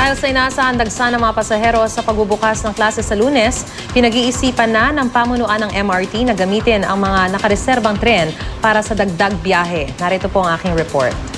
Dahil sa inaasahan dagsa ng mga pasahero sa pagbubukas ng klase sa lunes, pinag-iisipan na ng pamunuan ng MRT na gamitin ang mga nakareserbang tren para sa dagdag biyahe. Narito po ang aking report.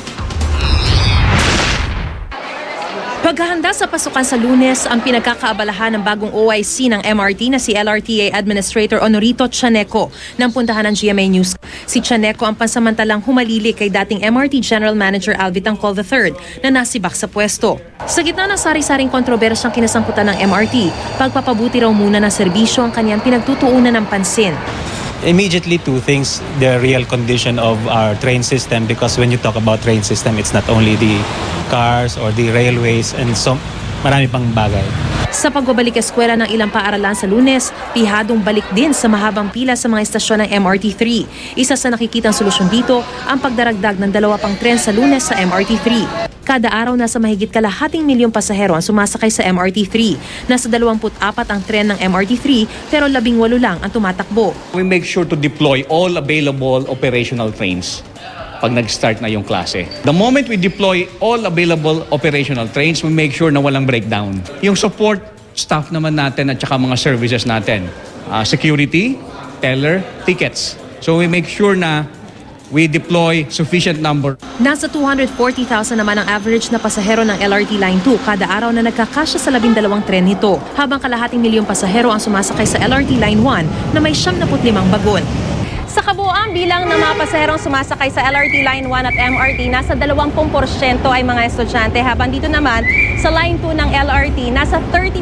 Paghahanda sa pasukan sa lunes ang pinagkakaabalahan ng bagong OIC ng MRT na si LRTA Administrator Honorito Chaneco ng puntahan ng GMA News. Si Chaneco ang pansamantalang humalili kay dating MRT General Manager Alvin Tangcol III na nasibak sa pwesto. Sa gitna ng sari-saring kontrobersyang kinasangkutan ng MRT, pagpapabuti raw muna ng serbisyo ang kanyang pinagtutuunan ng pansin. Immediately two things the real condition of our train system because when you talk about train system it's not only the cars or the railways and so marami pang bagay Sa pagbabalik eskwela ng ilang paaralan sa lunes, pihadong balik din sa mahabang pila sa mga estasyon ng MRT3. Isa sa nakikitang solusyon dito ang pagdaragdag ng dalawa pang tren sa lunes sa MRT3. Kada araw nasa mahigit kalahating milyong pasahero ang sumasakay sa MRT3. Nasa 24 ang tren ng MRT3 pero 18 lang ang tumatakbo. We make sure to deploy all available operational trains pag nag-start na yung klase. The moment we deploy all available operational trains, we make sure na walang breakdown. Yung support staff naman natin at saka mga services natin, ah, security, teller, tickets. So we make sure na we deploy sufficient number Nasa 240,000 naman ang average na pasahero ng LRT Line 2 kada araw na nagkakasya sa labindalawang tren nito, habang kalahating milyong pasahero ang sumasakay sa LRT Line 1 na may 75 bagon. Sa kabuuan bilang ng mga pasaherong sumasakay sa LRT Line 1 at MRT, nasa 20% ay mga estudyante, habang dito naman sa Line 2 ng LRT, nasa 30%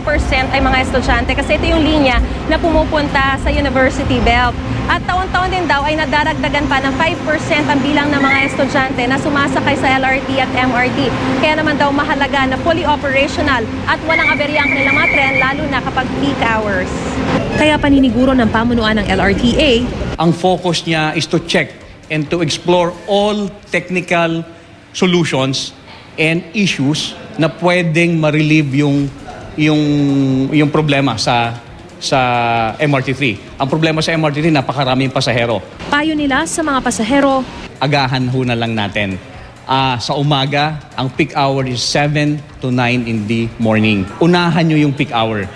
ay mga estudyante kasi ito yung linya na pumupunta sa University Belt. At taon-taon din daw ay nadaragdagan pa ng 5% ang bilang ng mga estudyante na sumasakay sa LRT at MRT. Kaya naman daw mahalaga na fully operational at walang aberya ang kanilang mga tren lalo na kapag peak hours. Kaya paniniguro ng pamunuan ng LRTA, ang focus niya is to check and to explore all technical solutions and issues na pwedeng ma-relieve yung yung yung problema sa sa MRT3. Ang problema sa MRT3 napakaraming pasahero. payo nila sa mga pasahero, Agahan ho na lang natin. Ah, sa umaga, ang peak hour is 7 to 9 in the morning. Unahan nyo yung peak hour.